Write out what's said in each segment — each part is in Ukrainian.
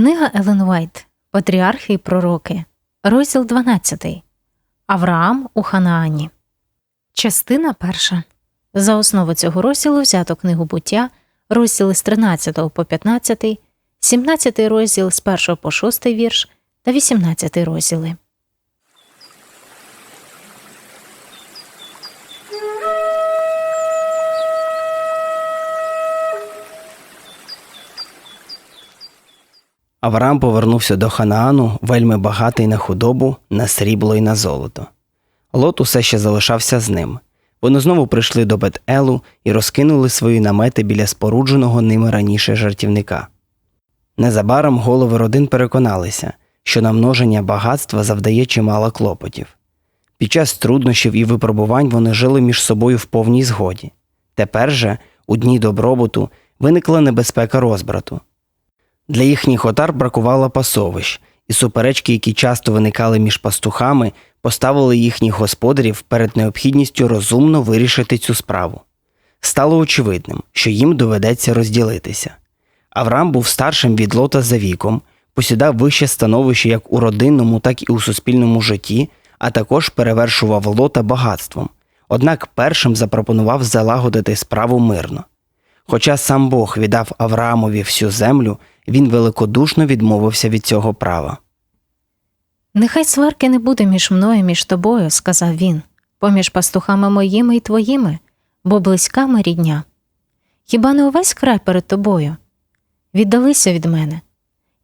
Книга Елен Уайт Патріархи і пророки, розділ 12. Авраам у Ханаані. Частина перша. За основу цього розділу взято книгу буття, розділи з 13 по 15, 17 розділ з 1 по 6 вірш та 18 розділи. Авраам повернувся до Ханаану, вельми багатий на худобу, на срібло і на золото. Лот усе ще залишався з ним. Вони знову прийшли до Бет-Елу і розкинули свої намети біля спорудженого ними раніше жартівника. Незабаром голови родин переконалися, що намноження багатства завдає чимало клопотів. Під час труднощів і випробувань вони жили між собою в повній згоді. Тепер же, у дні добробуту, виникла небезпека розбрату. Для їхніх отар бракувало пасовищ, і суперечки, які часто виникали між пастухами, поставили їхніх господарів перед необхідністю розумно вирішити цю справу. Стало очевидним, що їм доведеться розділитися. Авраам був старшим від лота за віком, посідав вище становище як у родинному, так і у суспільному житті, а також перевершував лота багатством. Однак першим запропонував залагодити справу мирно. Хоча сам Бог віддав Авраамові всю землю, він великодушно відмовився від цього права. Нехай сварки не буде між мною між тобою, сказав він, поміж пастухами моїми і твоїми, бо близька ми рідня. Хіба не увесь край перед тобою? Віддалися від мене.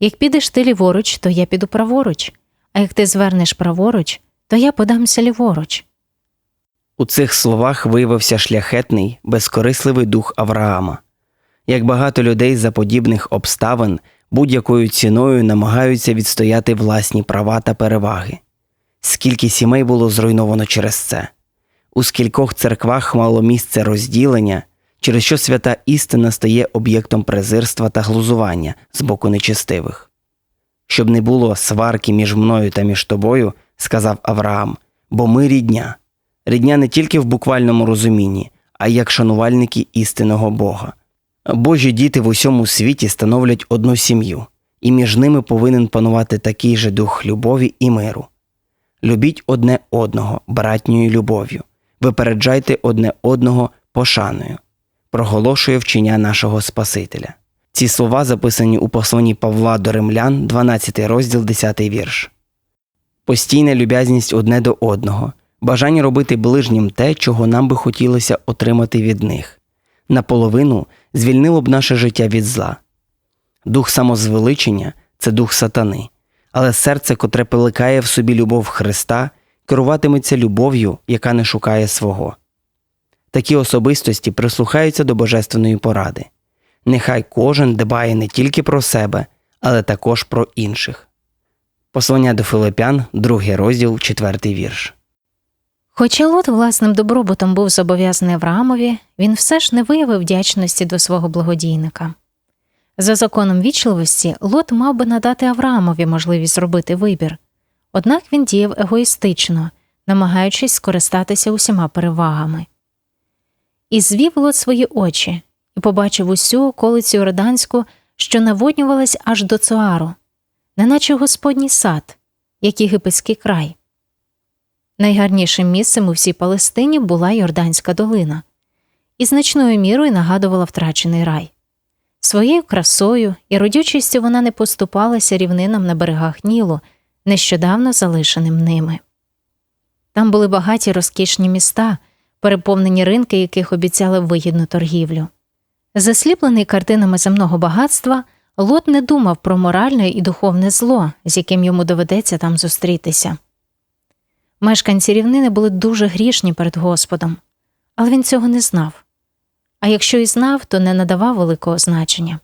Як підеш ти ліворуч, то я піду праворуч, а як ти звернеш праворуч, то я подамся ліворуч. У цих словах виявився шляхетний, безкорисливий дух Авраама. Як багато людей за подібних обставин будь-якою ціною намагаються відстояти власні права та переваги. Скільки сімей було зруйновано через це, у скількох церквах мало місце розділення, через що свята істина стає об'єктом презирства та глузування з боку нечестивих. Щоб не було сварки між мною та між тобою, сказав Авраам, бо ми рідня, рідня не тільки в буквальному розумінні, а й як шанувальники істинного Бога. Божі діти в усьому світі становлять одну сім'ю, і між ними повинен панувати такий же дух любові і миру. Любіть одне одного братньою любов'ю, випереджайте одне одного пошаною, проголошує вчення нашого Спасителя. Ці слова записані у посланні Павла до Римлян, 12 розділ, 10 вірш. Постійна люб'язність одне до одного, бажання робити ближнім те, чого нам би хотілося отримати від них наполовину звільнило б наше життя від зла. Дух самозвеличення це дух сатани, але серце, котре пиликає в собі любов Христа, керуватиметься любов'ю, яка не шукає свого. Такі особистості прислухаються до божественної поради. Нехай кожен дбає не тільки про себе, але також про інших. Послання до Филипян, другий розділ, четвертий вірш. Хоча Лот власним добробутом був зобов'язаний Авраамові, він все ж не виявив вдячності до свого благодійника. За законом вічливості, Лот мав би надати Авраамові можливість зробити вибір, однак він діяв егоїстично, намагаючись скористатися усіма перевагами. І звів Лот свої очі і побачив усю околицю Йорданську, що наводнювалась аж до Цуару, неначе Господній сад, як єгипетський край. Найгарнішим місцем у всій Палестині була Йорданська долина, і значною мірою нагадувала втрачений рай. Своєю красою і родючістю вона не поступалася рівнинам на берегах Нілу, нещодавно залишеним ними. Там були багаті розкішні міста, переповнені ринки, яких обіцяли вигідну торгівлю. Засліплений картинами земного багатства, Лот не думав про моральне і духовне зло, з яким йому доведеться там зустрітися. Мешканці рівнини були дуже грішні перед Господом, але він цього не знав. А якщо і знав, то не надавав великого значення.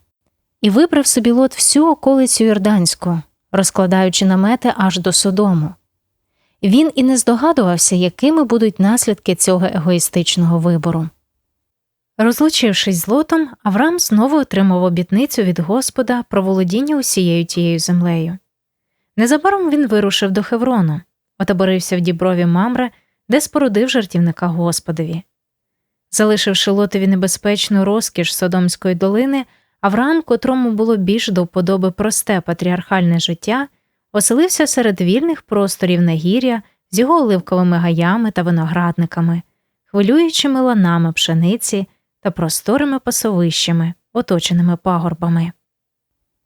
І вибрав собі лот всю околицю Йорданську, розкладаючи намети аж до Содому. Він і не здогадувався, якими будуть наслідки цього егоїстичного вибору. Розлучившись з лотом, Авраам знову отримав обітницю від Господа про володіння усією тією землею. Незабаром він вирушив до Хеврону отоборився в діброві мамре, де спорудив жартівника Господові. Залишивши лотові небезпечну розкіш Содомської долини, Авраам, котрому було більш до вподоби просте патріархальне життя, оселився серед вільних просторів нагір'я з його оливковими гаями та виноградниками, хвилюючими ланами пшениці та просторими пасовищами, оточеними пагорбами.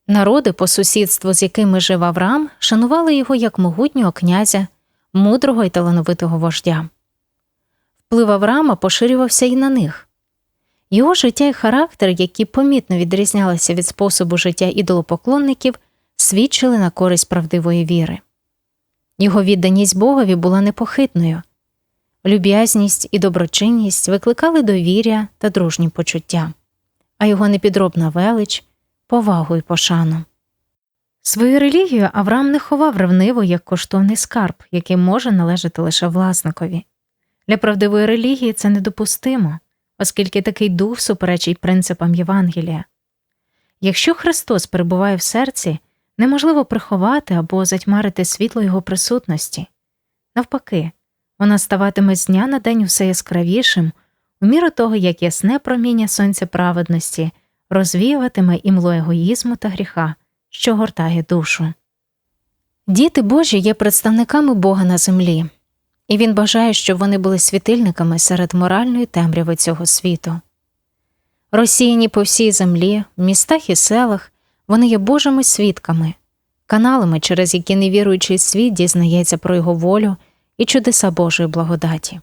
Народи, по сусідству з якими жив Авраам, шанували його як могутнього князя, мудрого і талановитого вождя. Вплив Авраама поширювався і на них. Його життя і характер, які помітно відрізнялися від способу життя ідолопоклонників, свідчили на користь правдивої віри. Його відданість Богові була непохитною, люб'язність і доброчинність викликали довір'я та дружні почуття, а його непідробна велич повагу і пошану. Свою релігію Авраам не ховав ревниво як коштовний скарб, який може належати лише власникові. Для правдивої релігії це недопустимо, оскільки такий дух суперечить принципам Євангелія. Якщо Христос перебуває в серці, неможливо приховати або затьмарити світло Його присутності. Навпаки, вона ставатиме з дня на день усе яскравішим, у міру того, як ясне проміння сонця праведності розвіюватиме імло егоїзму та гріха, що гортає душу. Діти Божі є представниками Бога на землі, і він бажає, щоб вони були світильниками серед моральної темряви цього світу. Розсіяні по всій землі, в містах і селах, вони є Божими свідками, каналами, через які невіруючий світ дізнається про його волю і чудеса Божої благодаті.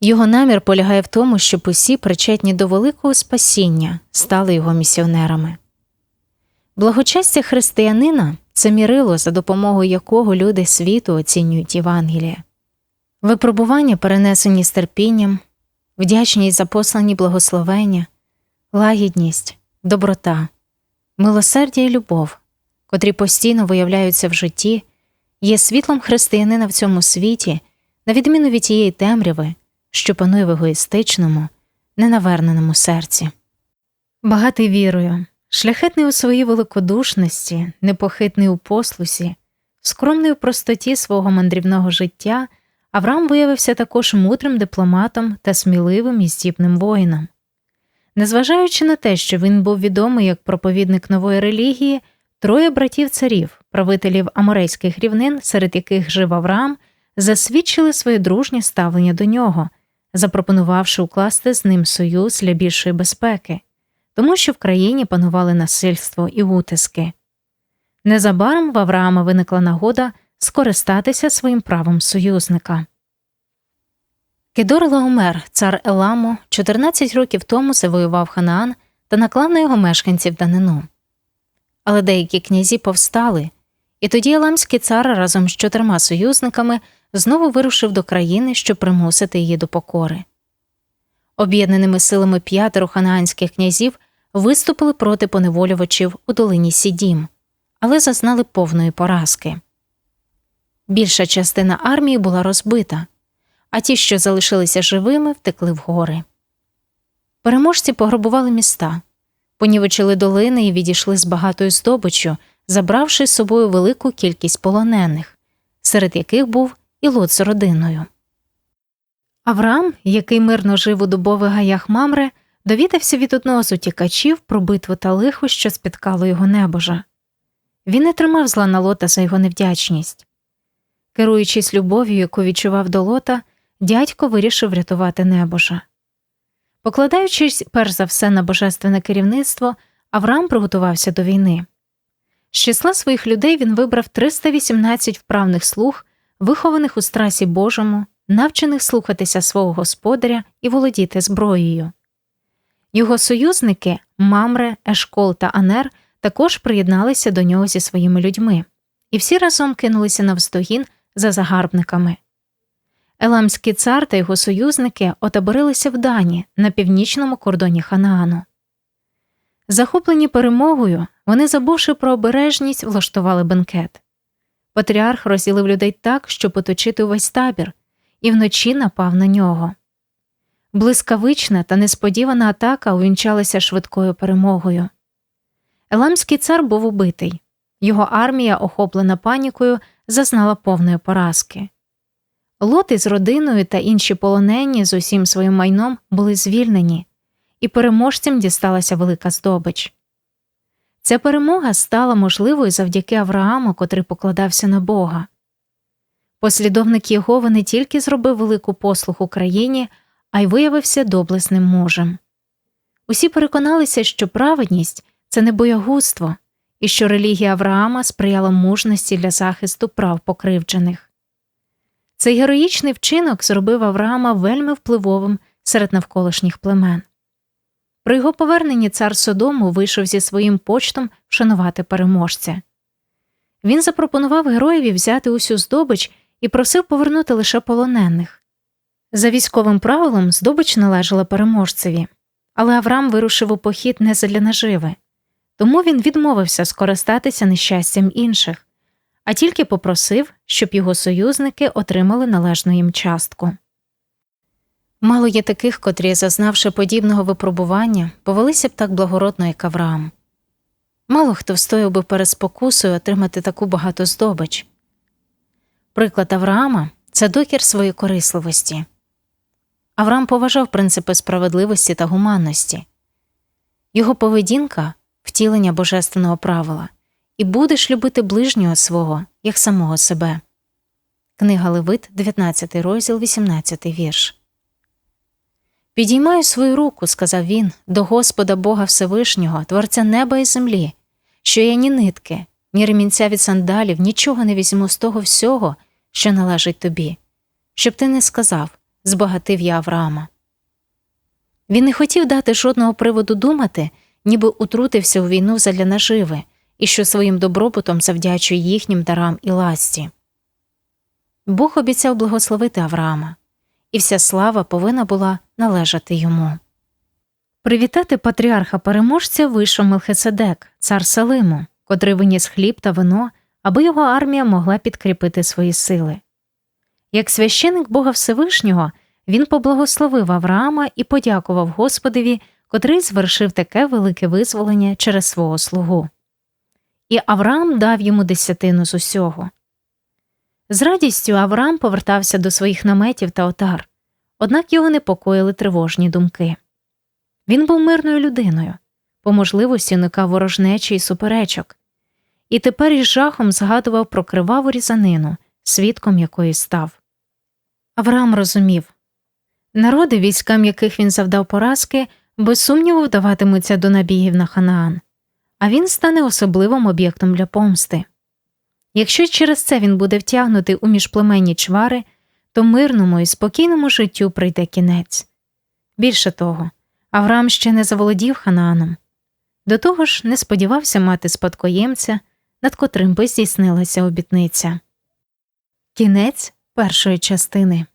Його намір полягає в тому, щоб усі, причетні до великого спасіння, стали його місіонерами. Благочестя християнина це мірило, за допомогою якого люди світу оцінюють Євангеліє. Випробування, перенесені з терпінням, вдячність за послані благословення, лагідність, доброта, милосердя і любов, котрі постійно виявляються в житті, є світлом християнина в цьому світі, на відміну від тієї темряви, що панує в егоїстичному, ненаверненому серці. Багатий вірою, шляхетний у своїй великодушності, непохитний у послусі, скромний у простоті свого мандрівного життя, Авраам виявився також мудрим дипломатом та сміливим і здібним воїном. Незважаючи на те, що він був відомий як проповідник нової релігії, троє братів царів, правителів аморейських рівнин, серед яких жив Авраам, засвідчили своє дружнє ставлення до нього, запропонувавши укласти з ним союз для більшої безпеки, тому що в країні панували насильство і утиски. Незабаром в Авраама виникла нагода скористатися своїм правом союзника. Кедор Лагомер, цар Еламу, 14 років тому завоював Ханаан та наклав на його мешканців данину. Але деякі князі повстали, і тоді Еламський цар разом з чотирма союзниками знову вирушив до країни, щоб примусити її до покори. Об'єднаними силами п'ятеро ханаанських князів виступили проти поневолювачів у долині Сідім, але зазнали повної поразки. Більша частина армії була розбита, а ті, що залишилися живими, втекли в гори. Переможці пограбували міста, понівечили долини і відійшли з багатою здобиччю, забравши з собою велику кількість полонених, серед яких був і Лот з родиною. Авраам, який мирно жив у дубових гаях Мамре, довідався від одного з утікачів про битву та лихо, що спіткало його небожа. Він не тримав зла на лота за його невдячність. Керуючись любов'ю, яку відчував до лота, дядько вирішив врятувати небожа. Покладаючись перш за все на божественне керівництво, Авраам приготувався до війни. З числа своїх людей він вибрав 318 вправних слуг, вихованих у страсі Божому, навчених слухатися свого господаря і володіти зброєю. Його союзники Мамре, Ешкол та Анер також приєдналися до нього зі своїми людьми, і всі разом кинулися навздогін за загарбниками. Еламський цар та його союзники отаборилися в Дані на північному кордоні Ханаану. Захоплені перемогою, вони, забувши про обережність, влаштували бенкет. Патріарх розділив людей так, щоб оточити увесь табір, і вночі напав на нього. Блискавична та несподівана атака увінчалася швидкою перемогою. Еламський цар був убитий, його армія, охоплена панікою, зазнала повної поразки. Лот із родиною та інші полонені з усім своїм майном були звільнені, і переможцям дісталася велика здобич. Ця перемога стала можливою завдяки Аврааму, котрий покладався на Бога. Послідовник Єгови не тільки зробив велику послуг Україні, а й виявився доблесним мужем. Усі переконалися, що праведність це не боягузтво, і що релігія Авраама сприяла мужності для захисту прав покривджених. Цей героїчний вчинок зробив Авраама вельми впливовим серед навколишніх племен. При його поверненні цар Содому вийшов зі своїм почтом вшанувати переможця. Він запропонував героєві взяти усю здобич і просив повернути лише полонених. За військовим правилом здобич належала переможцеві, але Авраам вирушив у похід не задля наживи, тому він відмовився скористатися нещастям інших, а тільки попросив, щоб його союзники отримали належну їм частку. Мало є таких, котрі, зазнавши подібного випробування, повелися б так благородно, як Авраам. Мало хто встояв би перед спокусою отримати таку багато здобич. Приклад Авраама це докір своєї корисливості. Авраам поважав принципи справедливості та гуманності. Його поведінка втілення божественного правила, і будеш любити ближнього свого, як самого себе. Книга Левит, 19 розділ, 18 вірш. Підіймаю свою руку, сказав він, до Господа Бога Всевишнього, Творця неба і землі, що я ні нитки, ні ремінця від сандалів, нічого не візьму з того всього, що належить тобі, щоб ти не сказав збагатив я Авраама. Він не хотів дати жодного приводу думати, ніби утрутився у війну задля наживи і що своїм добробутом завдячує їхнім дарам і ласті. Бог обіцяв благословити Авраама, і вся слава повинна була належати йому. Привітати патріарха переможця вийшов Мелхиседек, цар Салиму, котрий виніс хліб та вино, аби його армія могла підкріпити свої сили. Як священик Бога Всевишнього, він поблагословив Авраама і подякував Господові, котрий звершив таке велике визволення через свого слугу. І Авраам дав йому десятину з усього. З радістю Авраам повертався до своїх наметів та отар, однак його непокоїли тривожні думки. Він був мирною людиною, по можливості уникав ворожнечі й суперечок, і тепер із жахом згадував про криваву різанину, свідком якої став. Авраам розумів народи, військам яких він завдав поразки, без сумніву вдаватимуться до набігів на Ханаан, а він стане особливим об'єктом для помсти. Якщо через це він буде втягнутий у міжплеменні чвари, то мирному і спокійному життю прийде кінець. Більше того, Авраам ще не заволодів Ханааном. До того ж, не сподівався мати спадкоємця, над котрим би здійснилася обітниця. Кінець першої частини.